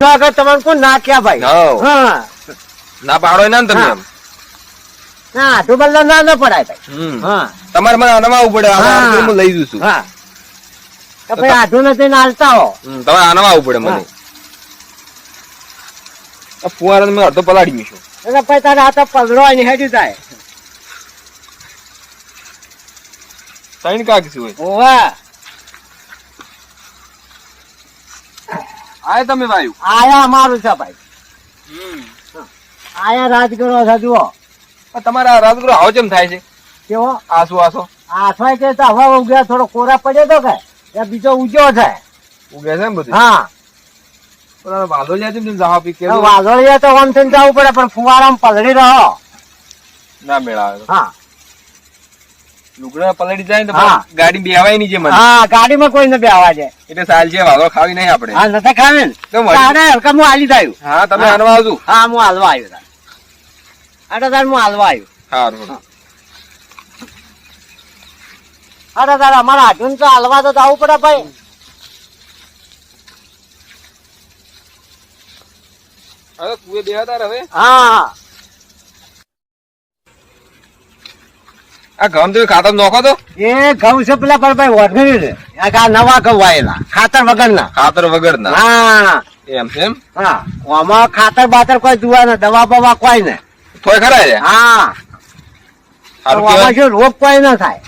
આગળ તમારે કોણ ના ક્યાં ભાઈ હા. ના પાડો ના તમે ના આટલું બદલા ના ના પડાય ભાઈ. હા. તમારે મને અનવાવું પડે હા. લઈ જઉં છું હા ભાઈ આઠું નથી નાલતા હો. તમારે અનવાવું પડે મને. ફુવારા મેં અડધો પલાળી મીશું એટલે ભાઈ તારે આ તો પલડો અહીં હેડી થાય. ત્રણ કાકી શું હોય. ઓવા આય તમે વાયુ આયા અમારું છે ભાઈ. આયા રાજગરો છે જુઓ. તમારા રાજગુરુ આવો કેમ થાય છે? કેવો? આસો આસો. આઠવાય કે તો હવા ઉગ્યા થોડો કોરા પડ્યો તો કે એ બીજો ઉગ્યો છે. ઉગે છે ને બધું? હા. છે ને જવા પી કે વાદળિયા તો આમ થઈને જવું પડે પણ ફુવારામાં પલળી રહો. ના મેળાવે હા. લુગડા પલડી જાય ને તો ગાડી બેવાય નહીં છે મને. હા ગાડીમાં કોઈ ન બેવા જાય એટલે સાલ છે વાલો ખાવી નહીં આપણે. હા નથી ખાવે ને? તો મારે હલકા હું હાલી થયું હા તમે હાલવા આવજો. હા હું હાલવા આવ્યો તાર. આટા તાર હું હાલવા આવ્યો. સારું અરે તાર અમારા હાથું તો હાલવા તો જવું પડે ભાઈ. હવે કુએ બેહતા હવે? હા. આ ઘઉં તો ખાતર નોખો તો? એ ઘઉં છે પેલા પર ભાઈ વઢગડી છે. આ નવા ઘઉં આયેલા ખાતર વગરના. ખાતર વગર ના હા. એમ એમ? હા. આમાં ખાતર બાતર કોઈ જોવા ને દવા બવા કોઈ ને. થોય ખરા છે? હા. આમાં શું રોગ કોઈ ના થાય.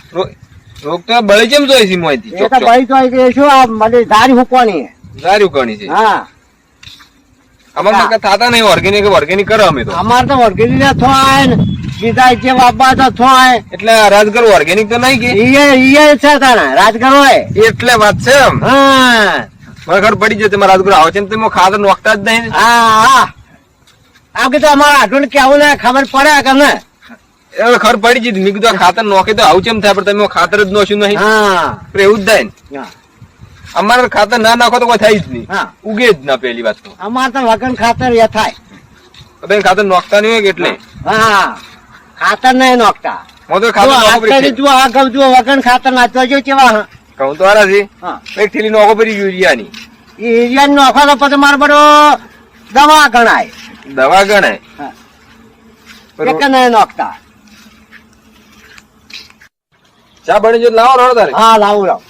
રોગ તો બળી કેમ જોઈ છે મોઈથી એ તો. ભાઈ તો એ શું આ મને ધારી છે. સારું કણી છે? હા. અમારે થાતા નહીં ઓર્ગેનિક ઓર્ગેનિક કરો અમે તો. અમાર તો ઓર્ગેનિક ને. બીજા જે બાપા તો થોય. એટલે રાજગર ઓર્ગેનિક તો નહીં કે? ઈએ ઈએ છે તારા રાજગર હોય એટલે વાત છે એમ. હા. મને ખબર પડી જશે મારા રાજગર આવે છે ને તમે ખાતર નોખતા જ નહીં હા હા. આમ કે તો અમારા આટલું કેવું ને ખબર પડે કે ને હવે ખબર પડી જતી મેં કીધું ખાતર નોખે તો આવું કેમ થાય પણ તમે ખાતર જ નોશું નહીં. હા. એવું જ થાય ને. હા. અમારે ખાતર ના નાખો તો કોઈ થાય જ નહીં. હા. ઉગે જ ના પેલી વાત તો. અમારે તો વગર ખાતર એ થાય તમે ખાતર નોખતા નહીં હોય એટલે? હા. ખાતર નહીં નોખતા. જો ખાતર આ આ નાખતો જો કેવા કહું તો હારા છે. એક થેલી નોખો પડી યુરિયાની એ નોખો તો પછી મારો બધો દવા ગણાય. દવા ગણાય. એક નહીં નોખતા. ચા બની જો લાવો રોડ તારે. હા લાવું લાવ.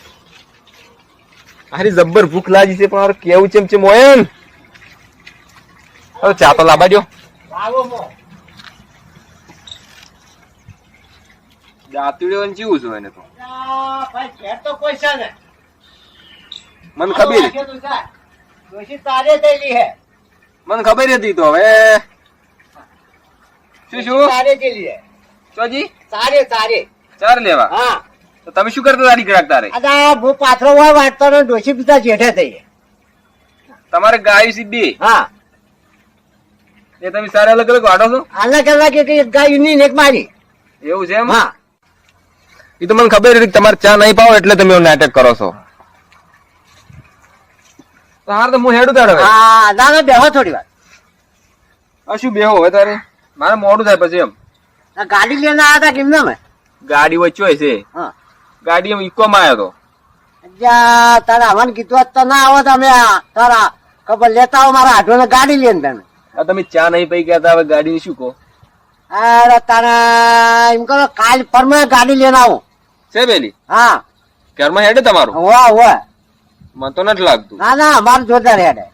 હારી જબ્બર ભૂખ લાગી છે પણ કેવું છે મોયન? હવે ચા તો લાવવા દ્યો. લાવો મો. દાંતડીઓ ને ચીવું છું એને તો. ભાઈ ઘેર તો કોઈ છે ને. મને ખબર આવો તો જાય. ડોશી તારે થયેલી હે. મને ખબર હતી તો હવે. શું શું? તારે થયેલી હે. ચોજી તારે તારે. ચાર લેવા? હા. તો તમે શું કરતા તારી ગ્રાહક તારે? અદા હું પાથરો હોય વાંચતો ને ડોશી પિતા જેઠે થઈ તમારે ગાય છે બે. હા. એ તમે સારા અલગ અલગ વાટો છો? અલગ અલગ એક એક ગાયની ને એક મારી. એવું છે એમ? હા. એ તો મને ખબર હતી કે તમારે ચા નહીં પાવો એટલે તમે નાટક કરો છો. તો તો હું હેડું તારે હવે. હા ના બેહો થોડી વાર. આ શું બેહો હવે તારે? મારે મોડું થાય પછી એમ. ગાડી લઈને આવ્યા હતા કેમ ના ગાડી વચ્ચે હોય છે. હા. ગાડી એમ ઇકો માં આવ્યો જ્યાં તારા અમને કીધું હોત તો ના આવો તમે તારા ખબર લેતા આવો મારા હાથો ગાડી લઈને તમે આ તમે ચા નહીં પી ગયા હવે ગાડી શું કહો? અરે તારા એમ કરો કાલ પરમે ગાડી લઈને આવો. છે પેલી હા. ઘરમાં હેડે તમારું? હોવા હોવા મને તો નથી લાગતું. ના ના અમારું જોતા હેડે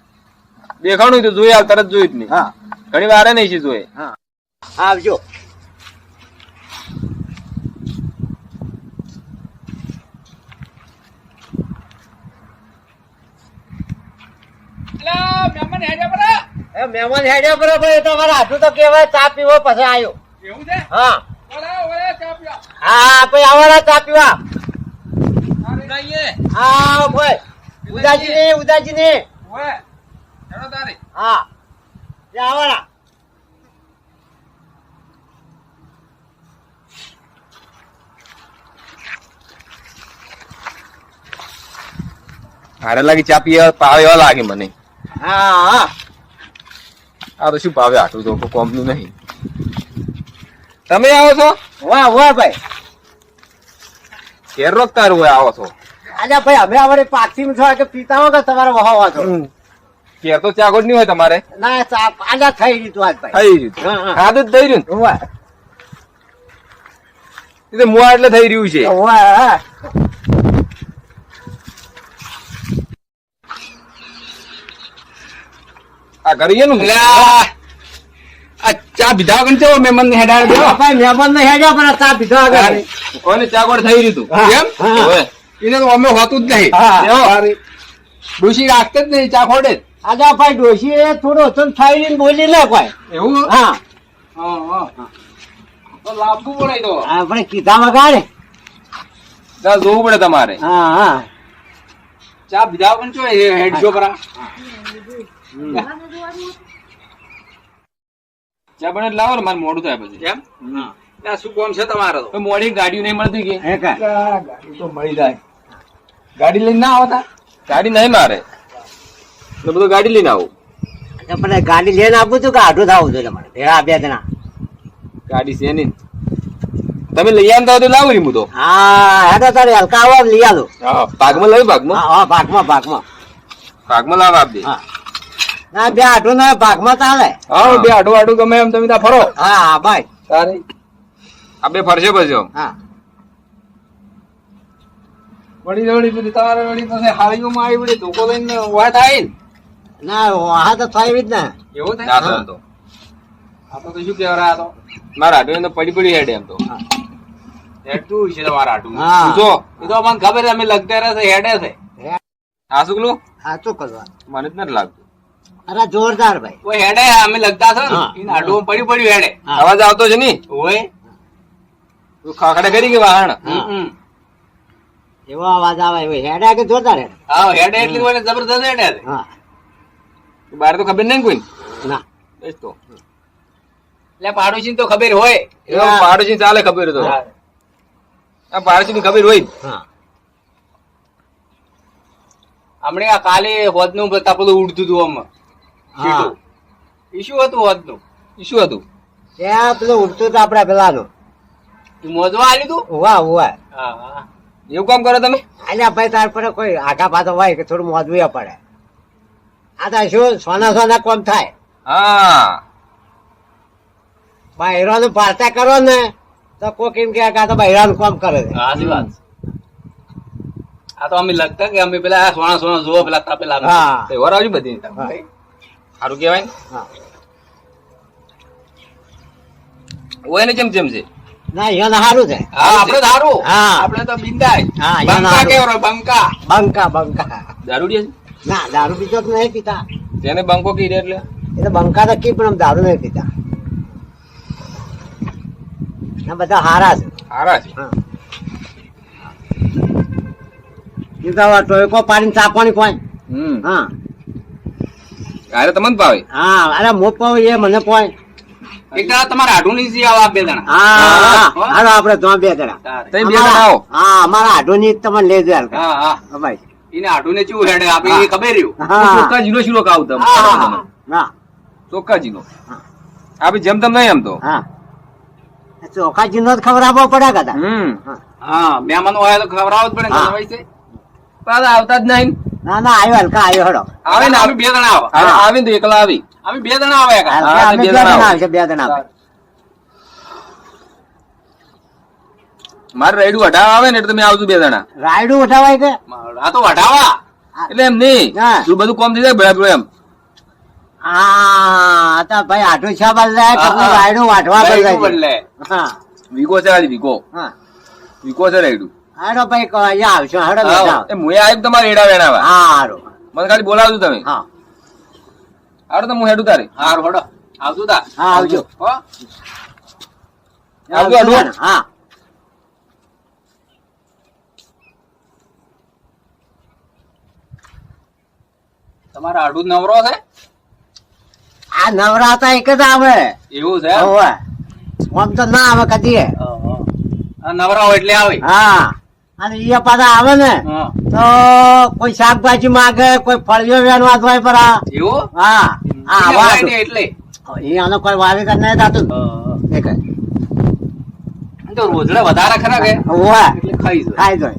દેખાણું તો જોઈ હાલ તરત જોઈ જ નહીં. હા. ઘણી વાર નહીં છે જોઈએ હા. આવજો. મહેમાન હેડ્યા બરાબર એ તો હાથું તો કેવાય ચા પીવો પછી આવ્યો હા. હા પછી આવવાના ચા પીવા? હા ભાઈ. ઉદાજી ને ઉદાજી ને હા. આવવાના. હારે લાગી ચા પીવા પાવે એવા લાગે મને. હા. હા આ તો શું ભાવે આટલું તો કોમનું નહીં. તમે આવો છો? વાહ વાહ ભાઈ. ઘેર રોકતા હોય આવો છો. આજે ભાઈ અમે અમારે પાછી છો કે પીતા હો કે તમારે વહાવા છો? કેર તો ચાકોટ નહીં હોય તમારે. ના ચા આજા થઈ રહ્યું આજ ભાઈ. થઈ. ખાધું જ થઈ રહ્યું ને. હોવે. એ મુઆ એટલે થઈ રહ્યું છે. હોવે, આ કરીએ નું? એટલે ચા પીધા વગર ચેવો મહેમાન ને હેડાડે દો ભાઈ મહેમાન ને હેડ્યો પણ ચા પીધા વગર કોને ચા ચાકોટ થઈ રહ્યું કેમ? એને તો અમે હોતું જ નહીં? ડોશી રાખતે જ નહીં ચા ખોડે આજા ભાઈ ડોશી એ થોડો તો થઈ ને બોલી લે ભાઈ એવું? હા. હા, હા. તો લાવવું પડે તો. આપણે કીધા વગાડે ત્યાં જોવું પડે તમારે. હા હા. ચા પીધા વગર ચો હેડજો પરા. ચા બને લાવો ને મારે મોડું થાય પછી. કેમ? ત્યાં શું કોમ છે તમારો? તો મોડી ગાડીઓ નહીં મળતી કે? હે કા? ગાડી તો મળી જાય. ગાડી લઈને ના આવતા? ગાડી નહીં મારે. તો બધું ગાડી લઈને આવું. તમને પણ ગાડી લઈને આપું છું કે આઢું થાવું જોઈએ તમારે? ભેળા આપ્યા તેના ગાડી છે નહીં. તમે લઈ આવતા હોય તો લાવું રીમું તો હા હા તો તારે હલકા આવો લઈ આવો. હા ભાગમાં પાકમાં ભાગમાં. હા પાકમાં પાકમાં ભાગમાં. લાવ આપ દે હા. ના બે આઢું ના ભાગમાં ચાલે. હા બે આડું આડું ગમે એમ તમે ત્યાં ફરો. હા હા ભાઈ તારે. આ બે ફરશે પછી હા. વળી વળી બધી તમારે વળી પાસે હાળીઓમાં આવી વળી ધોકો લઈને ઊભા થાય ને. ના હા તો થઈ જ ને. એવું થાય? તો એમ તો. આ તો શું કહેવાય આ તો? મારા આડું તો પડી પડી હેડે એમ તો. હેડતું છે તમારા આટું હા. જો એ તો અમને ખબર છે અમે લગતા રહે છે હેડે છે. આ શું કલું હા ચોક્કસ કરવા. મને જ નથી લાગતું. અરે જોરદાર ભાઈ. ઓય હેડે અમે લગતા છો ને? આડું પડ્યું પડ્યું હેડે. અવાજ આવતો છે ની ઓય. તું ખાખડે કરી કે વાહણ? એવો અવાજ આવે એવો હેડે કે જોરદાર હેડે? હા હેડે એટલી વડે જબરદસ્ત હેડે હા. બહાર તો ખબર નહીં કોઈ ના. બસ તો. એટલે પાડોશી તો ખબર હોય. એવો પાડોશી ચાલે ખબર તો. આ પાડોશી ની ખબર હોય. હા. હમણે આ કાલે હોદનું તપલું ઉડતું હતું આમાં. હા. ઈશુ. હતું હોદનું ઈ હતું. ત્યાં પેલું ઉડતું તો આપડા પેલાનું. તું મોજવા આલ્યું તું? એવું કામ કરો તમે? અલ્યા ભાઈ તાર પર કોઈ આઘા પાછો હોય કે થોડું પડે. આ તો શું સોના સોના કોમ થાય. હા. કરો ને તો કોક એમ કે આ તો બૈરાનું કોમ કરે છે. સાચી વાત. આ તો અમે લગતા કે અમે પેલા સોના સોના જોવો પેલા તપેલા હા. તહેવાર આવજો બધી. સારું કહેવાય ને? હા. ને જેમ જેમ છે? ના એને સારું છે. હા આપણે સારું હા. આપણે તો બિંદાય. હા, યા બંકા સારું. કેવરો બંકા. બંકા બંકા. દારૂડિયા ના દારૂ પીતો તો નહીં પીતા. છે તેને બંકો કી રે એટલે. એ તો બંકા તો કી પણ દારૂ નહીં પીતા. ના બધા હારા છે. હારા છે. હા. દીધા ટોયકો પાડીને ચાપવાની કોઈ હા. અરે તમને ભાવે. હા અરે મોપો એ મને કોઈ. એક દાડા તમારે આઢું નહીં આવો આવા બે જણા હા હા. હાલો આપણે તો બે જણા તો બે જણા આવો. હા અમારા આઢો ની તમને લઈ જાય હા હા. ભાઈ. એને આઢું ને ચેવું હેડે આપણે એ ખબર રહ્યું. ચોખ્ખા જીરો શીરો ખાવ તમે. ના ચોખ્ખા જીરો હા. આપણે જેમ તેમ નહીં એમ તો. હા. ચોખા જીનો જ ખબર આપવા પડ્યા કદા હમ. હા. મહેમાનો હોય તો ખવડાવવું જ પડે. છે. પાછા આવતા જ નહીં. ના ના આવ્યો હલકા આવ્યો હડો આવે ને આવી બે જણા આવા. આવી ને તો એકલા આવી. આવી બે જણા આવે બે જણા જણા આવો. આવશે બે જણા આવે. મારે રાયડું અઢાર આવે ને એટલે તમે આવજો બે જણા. રાયડું ઉઠાવાય કે? આ તો વઢાવા. એટલે એમ નહીં. હા. તું બધું કોમ થઈ જાય બરાબર એમ. હા તો ભાઈ આઠું છ હા. રાયડું વાટવા બદલાય બદલે? હા. વીકો છે આજે વિકો હા. વિકો છે રાયડું. હાડો ભાઈ કો- અહીંયા આવશો હાડો બેઠા. એ મુએ આવ્યું તમારે એડા વેણાવા હા હારો. મને ખાલી બોલાવજો તમે. હા. હારું તો હું હેડું તારે. હારો હડો. આવજો તા. હા આવજો. હો. આવજો. હા. તમારા આડું નવરો છે? આ નવરાતા એક જ આવે. એવું છે. આમ તો ના આવે કદી. આ નવરા હોય એટલે આવે. હા. અને એ પાછા આવે ને તો કોઈ શાકભાજી માંગે કોઈ ફળીઓ વેણવા હોય પર. એવું? હા આવા એટલે? એ આનો કોઈ વાવેતર નહીં થતું. તો રોજડે વધારે ખરા કે? ખાઈ જાય ખાઈ જાય